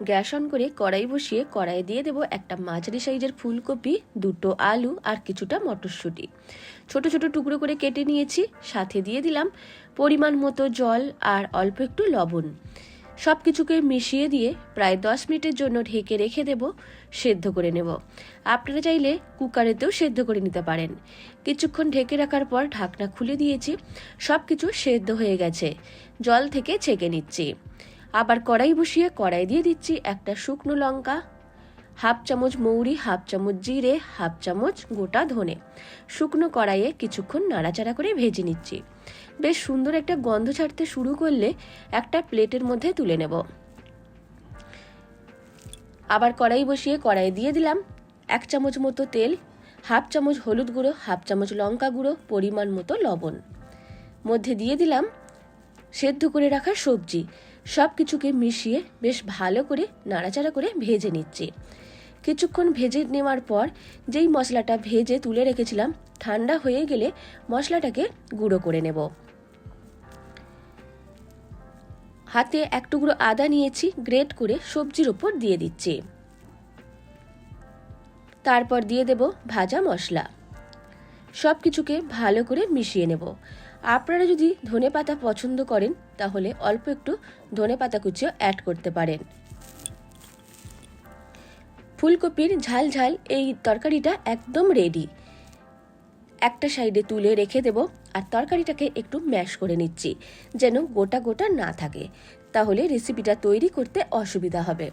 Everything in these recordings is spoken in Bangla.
গ্যাস অন করে কড়াই বসিয়ে কড়াইয়ে দিয়ে দেবো একটা মাঝারি সাইজের ফুলকপি, দুটো আলু আর কিছুটা মটরশুঁটি। ছোট ছোট টুকরো করে কেটে নিয়েছি, সাথে দিয়ে দিলাম পরিমাণ মতো জল আর অল্প একটু লবণ। সব কিছুকে মিশিয়ে দিয়ে প্রায় দশ মিনিটের জন্য ঢেকে রেখে দেব, সেদ্ধ করে নেব। আপনারা চাইলে কুকারেতেও সেদ্ধ করে নিতে পারেন। কিছুক্ষণ ঢেকে রাখার পর ঢাকনা খুলে দিয়েছি সব কিছু সেদ্ধ হয়ে গেছে। জল থেকে ছেঁকে নিচ্ছি। আবার কড়াই বসিয়ে কড়াই দিয়ে দিচ্ছি একটা শুকনো লঙ্কা, হাফ চামচ মৌরি, হাফ চামচ জিরে, হাফ চামচ গোটা ধনে। শুকনো কড়াইয়ে কিছুক্ষণ নাড়াচাড়া করে ভেজে নিচ্ছি। বেশ সুন্দর একটা গন্ধ ছাড়তে শুরু করলে একটা প্লেটের মধ্যে তুলে নেব। আবার কড়াই বসিয়ে কড়াই দিয়ে দিলাম এক চামচ মতো তেল, হাফ চামচ হলুদ গুঁড়ো, হাফ চামচ লঙ্কা গুঁড়ো, পরিমাণ মতো লবণ। মধ্যে দিয়ে দিলাম সেদ্ধ করে রাখা সবজি। সব কিছুকে মিশিয়ে বেশ ভালো করে নাড়াচাড়া করে ভেজে নিচ্ছি। কিছুক্ষণ ভেজে নেওয়ার পর যেই মশলাটা ভেজে তুলে রেখেছিলাম, ঠান্ডা হয়ে গেলে মশলাটাকে গুঁড়ো করে নেব। হাতে এক টুকরো আদা নিয়েছি, গ্রেট করে সবজির ওপর দিয়ে দিচ্ছি। তারপর দিয়ে দেব ভাজা মশলা। সব কিছুকে ভালো করে মিশিয়ে নেব। আপনারা যদি ধনে পাতা পছন্দ করেন, তাহলে অল্প একটু ধনে পাতা কুচিও অ্যাড করতে পারেন। ফুলকপির ঝাল ঝাল এই তরকারিটা একদম রেডি একটা সাইডে তুলে রেখে দেব, আর তরকারিটাকে একটু ম্যাশ করে নিচ্ছি, যেন গোটা গোটা না থাকে। তাহলে রেসিপিটা তৈরি করতে অসুবিধা হবে।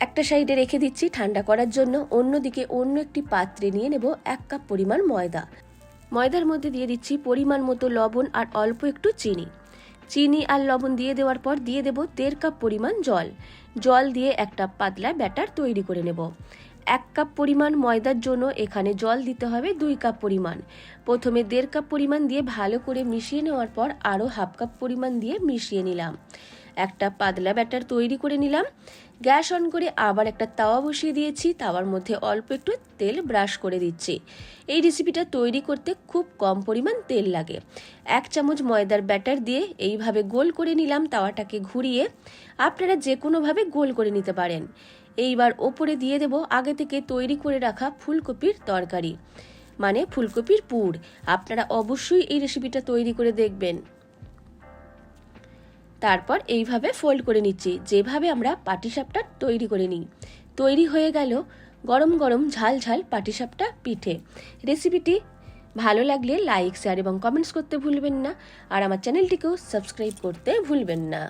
একটা সাইডে রেখে দিচ্ছি ঠান্ডা করার জন্য, অন্যদিকে অন্য একটি পাত্রে নিয়ে নেব এক কাপ পরিমাণ ময়দা। ময়দার মধ্যে দিয়ে দিচ্ছি পরিমাণ মতো লবণ আর অল্প একটু চিনি। চিনি আর লবণ দিয়ে দেওয়ার পর দিয়ে দেব দেড় কাপ পরিমাণ জল। জল দিয়ে একটা পাতলা ব্যাটার তৈরি করে নেব। এক কাপ পরিমাণ ময়দার জন্য এখানে জল দিতে হবে দুই কাপ পরিমাণ। প্রথমে দেড় কাপ পরিমাণ দিয়ে ভালো করে মিশিয়ে নেওয়ার পর আরও হাফ কাপ পরিমাণ দিয়ে মিশিয়ে নিলাম। একটা পাতলা ব্যাটার তৈরি করে নিলাম। গ্যাস অন করে আবার একটা তাওয়া বসিয়ে দিয়েছি। তাওয়ার মধ্যে অল্প একটু তেল ব্রাশ করে দিচ্ছি। এই রেসিপিটা তৈরি করতে খুব কম পরিমাণ তেল লাগে। এক চামচ ময়দার ব্যাটার দিয়ে এইভাবে গোল করে নিলাম তাওয়াটাকে ঘুরিয়ে। আপনারা যে কোনোভাবে গোল করে নিতে পারেন। এইবার ওপরে দিয়ে দেব আগে থেকে তৈরি করে রাখা ফুলকপির তরকারি মানে ফুলকপির পুর। আপনারা অবশ্যই এই রেসিপিটা তৈরি করে দেখবেন। তারপর এইভাবে ফোল্ড করে নিচ্ছি, যেভাবে আমরা পাটিসাপটা তৈরি করে নিই। তৈরি হয়ে গেল গরম গরম ঝাল ঝাল পাটিসাপটা পিঠে। রেসিপিটি ভালো লাগলে লাইক শেয়ার এবং কমেন্টস করতে ভুলবেন না। আর আমার চ্যানেলটিকেও সাবস্ক্রাইব করতে ভুলবেন না।